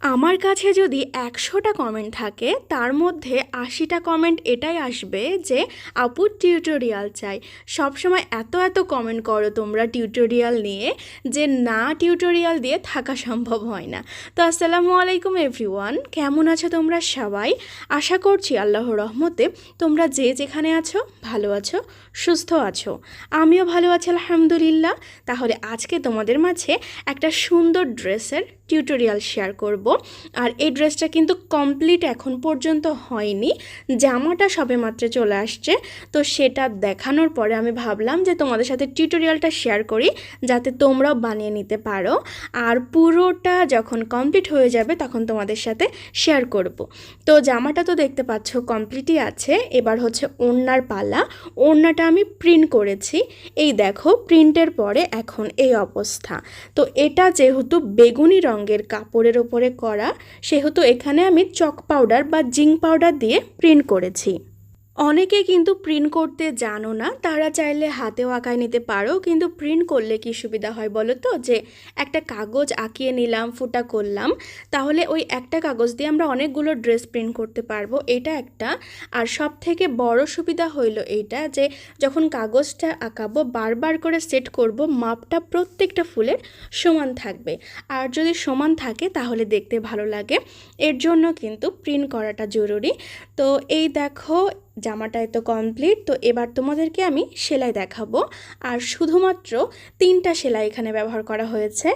আমার কাছে যদি একশোটা কমেন্ট থাকে, তার মধ্যে আশিটা কমেন্ট এটাই আসবে যে, আপু টিউটোরিয়াল চাই। সবসময় এত এত কমেন্ট করো তোমরা টিউটোরিয়াল নিয়ে যে, না টিউটোরিয়াল দিয়ে থাকা সম্ভব হয় না। তো আসসালামু আলাইকুম এভরিওয়ান কেমন আছো তোমরা সবাই? আশা করছি আল্লাহ রহমতে তোমরা যে যেখানে আছো, ভালো আছো, সুস্থ আছো। আমিও ভালো আছি, আলহামদুলিল্লাহ। তাহলে আজকে তোমাদের মাঝে একটা সুন্দর ড্রেসের টিউটোরিয়াল শেয়ার করব। আর এই ড্রেসটা কিন্তু কমপ্লিট এখন পর্যন্ত হয়নি। জামাটা সবে মাত্র চলে আসছে। তো সেটা দেখানোর পরে আমি ভাবলাম যে তোমাদের সাথে টিউটোরিয়ালটা শেয়ার করি, যাতে তোমরাও বানিয়ে নিতে পারো। আর পুরোটা যখন কমপ্লিট হয়ে যাবে, তখন তোমাদের সাথে শেয়ার করব। তো জামাটা তো দেখতে পাচ্ছ কমপ্লিটই আছে। এবার হচ্ছে ওড়নার পালা। ওড়নাটা আমি প্রিন্ট করেছি। এই দেখো প্রিন্টের পরে এখন এই অবস্থা। তো এটা যেহেতু বেগুনি রঙের কাপড়ের ওপরে করা, সেহেতু এখানে আমি চক পাউডার বা জিঙ্ক পাউডার দিয়ে প্রিন্ট করেছি। অনেকে কিন্তু প্রিন্ট করতে জানো না, তারা চাইলে হাতেও আঁকায় নিতে পারো, কিন্তু প্রিন্ট করলে কি সুবিধা হয় বলো তো? যে একটা কাগজ আঁকিয়ে নিলাম, ফুটা করলাম, তাহলে ওই একটা কাগজ দিয়ে আমরা অনেকগুলো ড্রেস প্রিন্ট করতে পারব, এটা একটা। আর সব থেকে বড় সুবিধা হইল এইটা যে, যখন কাগজটা আঁকাবো, বারবার করে সেট করব, মাপটা প্রত্যেকটা ফুলের সমান থাকবে। আর যদি সমান থাকে, তাহলে দেখতে ভালো লাগে। এর জন্য কিন্তু প্রিন্ট করাটা জরুরি। তো এই দেখো জামাটায় তো কমপ্লিট তো এবার তোমাদেরকে আমি সেলাই দেখাবো। আর শুধুমাত্র তিনটা সেলাই এখানে ব্যবহার করা হয়েছে,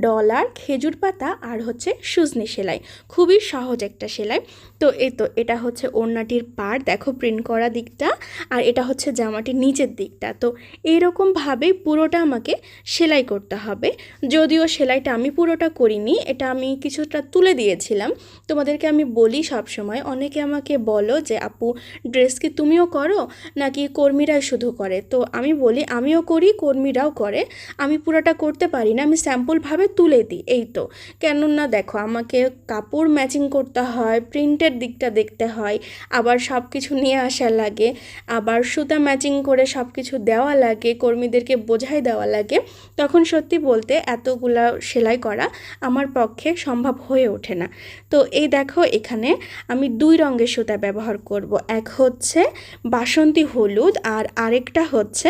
ডলার, খেজুর পাতা আর হচ্ছে সুজনি সেলাই। খুবই সহজ একটা সেলাই। তো এই তো, এটা হচ্ছে ওড়নাটির পার দেখো প্রিন্ট করা দিকটা, আর এটা হচ্ছে জামাটির নিচের দিকটা। তো এইরকমভাবেই পুরোটা আমাকে সেলাই করতে হবে। যদিও সেলাইটা আমি পুরোটা করিনি, এটা আমি কিছুটা তুলে দিয়েছিলাম। তোমাদেরকে আমি বলি সব সময় অনেকে আমাকে বলো যে, আপু ড্রেস কি তুমিও করো, নাকি কর্মীরাই শুধু করে? তো আমি বলি, আমিও করি, কর্মীরাও করে। আমি পুরোটা করতে পারি না, আমি স্যাম্পলভাবে তুলে দিই, এই তো। কেননা দেখো, আমাকে কাপড় ম্যাচিং করতে হয় প্রিন্টের দিকটা দেখতে হয়, আবার সব কিছু নিয়ে আসা লাগে, আবার সুতা ম্যাচিং করে সব কিছু দেওয়া লাগে, কর্মীদেরকে বোঝাই দেওয়া লাগে, তখন সত্যি বলতে এতগুলা সেলাই করা আমার পক্ষে সম্ভব হয়ে ওঠে না। তো এই দেখো, এখানে আমি দুই রঙের সুতা ব্যবহার করব, এক হচ্ছে বাসন্তী হলুদ আর আরেকটা হচ্ছে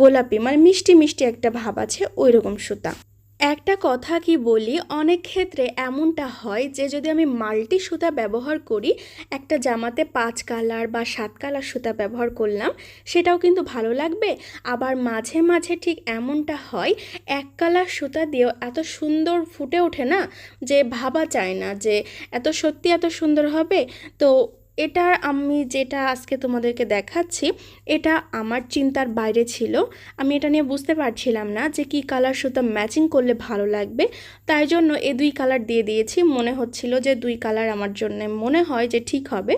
গোলাপি। মানে মিষ্টি মিষ্টি একটা ভাব আছে ওই রকম সুতা। একটা কথা কি বলি, অনেক ক্ষেত্রে এমনটা হয় যে যদি আমি মাল্টি সুতা ব্যবহার করি, একটা জামাতে পাঁচ কালার বা সাত কালার সুতা ব্যবহার করলাম, সেটাও কিন্তু ভালো লাগবে। আবার মাঝে মাঝে ঠিক এমনটা হয়, এক কালার সুতা দিয়েও এত সুন্দর ফুটে ওঠে না, যে ভাবা যায় না যে এত সত্যি এত সুন্দর হবে। তো এটা আমি যেটা আজকে তোমাদেরকে দেখাচ্ছি, এটা আমার চিন্তার বাইরে ছিল। আমি এটা নিয়ে বুঝতে পারছিলাম না যে কি কালার সুতা ম্যাচিং করলে ভালো লাগবে। তাই জন্য এই দুই কালার দিয়ে দিয়েছি। মনে হচ্ছিল যে দুই কালার আমার জন্য মনে হয় যে ঠিক হবে।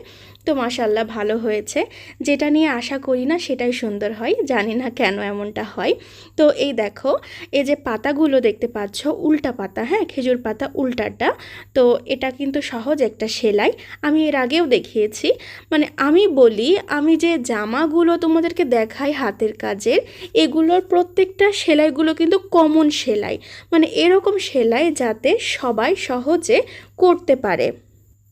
তো মাসাল্লাহ ভালো হয়েছে। যেটা নিয়ে আশা করি না সেটাই সুন্দর হয়। জানি না কেন এমনটা হয়। তো এই দেখো, এই যে পাতাগুলো দেখতে পাচ্ছ, উল্টা পাতা হ্যাঁ? খেজুর পাতা উল্টাটা। তো এটা কিন্তু সহজ একটা সেলাই। আমি এর আগেও দেখিয়েছি মানে আমি বলি, আমি যে জামাগুলো তোমাদেরকে দেখাই হাতের কাজের, এগুলোর প্রত্যেকটা সেলাইগুলো কিন্তু কমন সেলাই। মানে এরকম সেলাই যাতে সবাই সহজে করতে পারে।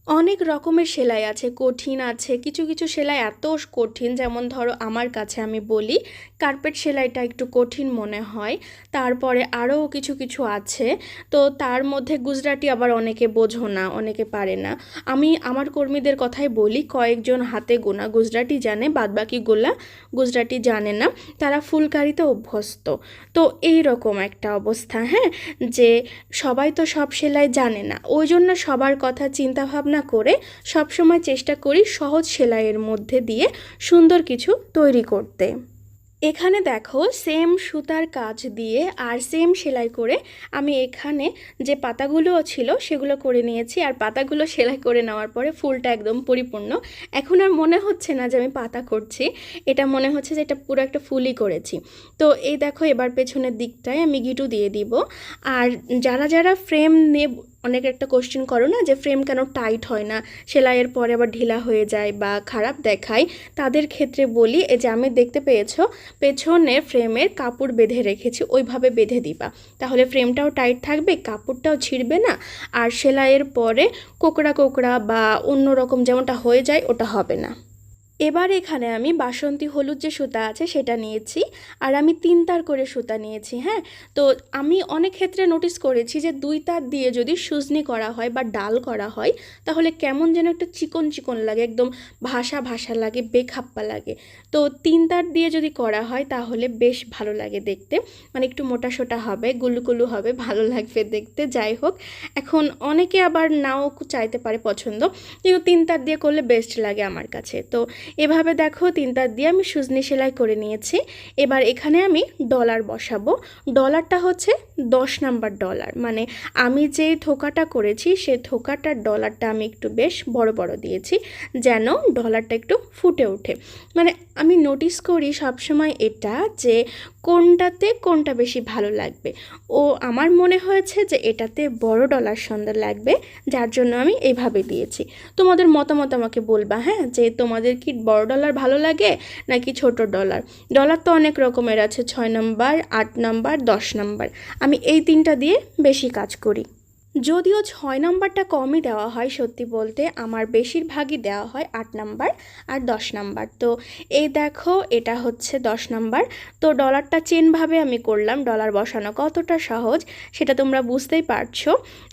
অনেক রকমের সেলাই আছে, কঠিন আছে। কিছু কিছু সেলাই এত কঠিন, যেমন ধরো আমার কাছে আমি বলি, কার্পেট সেলাইটা একটু কঠিন মনে হয়। তারপরে আরও কিছু কিছু আছে। তো তার মধ্যে গুজরাটি আবার অনেকে বোঝো না, অনেকে পারে না। আমি আমার কর্মীদের কথাই বলি, কয়েকজন হাতে গোনা গুজরাটি জানে, বাদবাকি গোলা গুজরাটি জানে না। তারা ফুলকারিতে অভ্যস্ত। তো এই রকম একটা অবস্থা হ্যাঁ? যে সবাই তো সব সেলাই জানে না। ওই জন্য সবার কথা চিন্তা ভাবনা করে সবসময় চেষ্টা করি সহজ সেলাইয়ের মধ্যে দিয়ে সুন্দর কিছু তৈরি করতে। এখানে দেখো সেম সুতার কাজ দিয়ে আর সেম সেলাই করে আমি এখানে যে পাতাগুলো ছিল সেগুলো করে নিয়েছি আর পাতাগুলো সেলাই করে নেওয়ার পরে ফুলটা একদম পরিপূর্ণ। এখন আর মনে হচ্ছে না যে আমি পাতা করছি, এটা মনে হচ্ছে যে এটা পুরো একটা ফুলই করেছি। তো এই দেখো এবার পেছনের দিকটায় আমি গিটু দিয়ে দিব। আর যারা যারা ফ্রেম নেব অনেক একটা কোশ্চেন করো না যে ফ্রেম কেন টাইট হয় না? সেলাইয়ের পরে আবার ঢিলা হয়ে যায় বা খারাপ দেখায়। তাদের ক্ষেত্রে বলি, এই যে আমি দেখতে পেয়েছ পেছনে ফ্রেমের কাপড় বেঁধে রেখেছি, ওইভাবে বেঁধে দিবা। তাহলে ফ্রেমটাও টাইট থাকবে, কাপড়টাও ছিঁড়বে না, আর সেলাইয়ের পরে কোকড়া কোকড়া বা অন্য রকম যেমনটা হয়ে যায়, ওটা হবে না। এবার এখানে আমি বাসন্তী হলুদ যে সুতা আছে সেটা নিয়েছি, আর আমি তিন তার করে সুতা নিয়েছি হ্যাঁ? তো আমি অনেক ক্ষেত্রে নোটিস করেছি যে দুই তার দিয়ে যদি সুজনি করা হয় বা ডাল করা হয়, তাহলে কেমন যেন একটা চিকন চিকন লাগে, একদম ভাসা ভাসা লাগে, বেখাপ্পা লাগে। তো তিন তার দিয়ে যদি করা হয়, তাহলে বেশ ভালো লাগে দেখতে। মানে একটু মোটা সোটা হবে গুলুকুলু হবে, ভালো লাগবে দেখতে, যাই হোক। এখন অনেকে আবার নাও চাইতে পারে পছন্দ, কিন্তু তিন তার দিয়ে করলে বেস্ট লাগে আমার কাছে। তো এভাবে দেখো তিন তার দিয়ে আমি সুজনি সেলাই করে নিয়েছি। এবার এখানে আমি ডলার বসাবো। ডলারটা হচ্ছে দশ নাম্বার ডলার। মানে আমি যে থোকাটা করেছি, সে থোকাটার ডলারটা আমি একটু বেশ বড় বড় দিয়েছি যেন ডলারটা একটু ফুটে ওঠে। মানে আমি নোটিস করি সবসময় এটা যে কোনটাতে কোনটা বেশি ভালো লাগবে? ও আমার মনে হয়েছে যে এটাতে বড় ডলার সুন্দর লাগবে, যার জন্য আমি এইভাবে দিয়েছি। তোমাদের মতামত আমাকে বলবা হ্যাঁ? যে তোমাদের কি বড় ডলার ভালো লাগে নাকি ছোট ডলার ডলার তো অনেক রকমের আছে, ছয় নম্বর আট নম্বর দশ নম্বর আমি এই তিনটা দিয়ে বেশি কাজ করি। যদিও ছয় নাম্বারটা কমই দেওয়া হয় সত্যি বলতে, আমার বেশিরভাগই দেওয়া হয় আট নাম্বার আর দশ নাম্বার। তো এই দেখো, এটা হচ্ছে দশ নাম্বার। তো ডলারটা চেনভাবে আমি করলাম ডলার বসানো কতটা সহজ সেটা তোমরা বুঝতেই পারছ।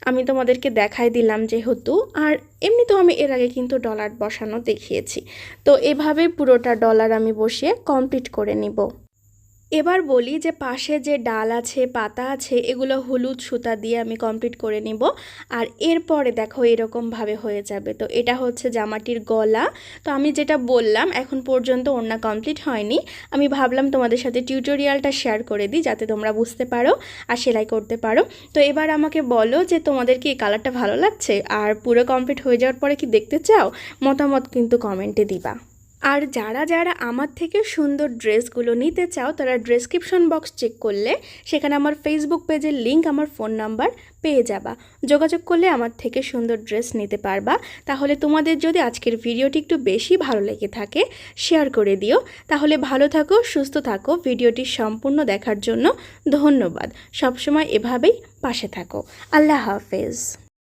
আমি তোমাদেরকে দেখাই দিলাম যেহেতু, আর এমনি তো আমি এর আগে কিন্তু ডলার বসানো দেখিয়েছি। তো এভাবে পুরোটা ডলার আমি বসিয়ে কমপ্লিট করে নিব। এবার বলি যে পাশে যে ডাল আছে, পাতা আছে, এগুলো হলুদ সুতা দিয়ে আমি কমপ্লিট করে নিব। আর এরপরে দেখো এরকমভাবে হয়ে যাবে। তো এটা হচ্ছে জামাটির গলা। তো আমি যেটা বললাম, এখন পর্যন্ত ওড়না কমপ্লিট হয়নি। আমি ভাবলাম তোমাদের সাথে টিউটোরিয়ালটা শেয়ার করে দিই, যাতে তোমরা বুঝতে পারো আর সেলাই করতে পারো। তো এবার আমাকে বলো যে তোমাদের কি এই কালারটা ভালো লাগছে? আর পুরো কমপ্লিট হয়ে যাওয়ার পরে কি দেখতে চাও? মতামত কিন্তু কমেন্টে দিবা। আর যারা যারা আমার থেকে সুন্দর ড্রেসগুলো নিতে চাও, তারা ডেসক্রিপশন বক্স চেক করলে সেখানে আমার ফেসবুক পেজের লিংক আমার ফোন নাম্বার পেয়ে যাবা। যোগাযোগ করলে আমার থেকে সুন্দর ড্রেস নিতে পারবা। তাহলে তোমাদের যদি আজকের ভিডিওটি একটু বেশি ভালো লেগে থাকে শেয়ার করে দিও। তাহলে ভালো থাকো, সুস্থ থাকো। ভিডিওটি সম্পূর্ণ দেখার জন্য ধন্যবাদ। সবসময় এভাবেই পাশে থাকো। আল্লাহ হাফেজ।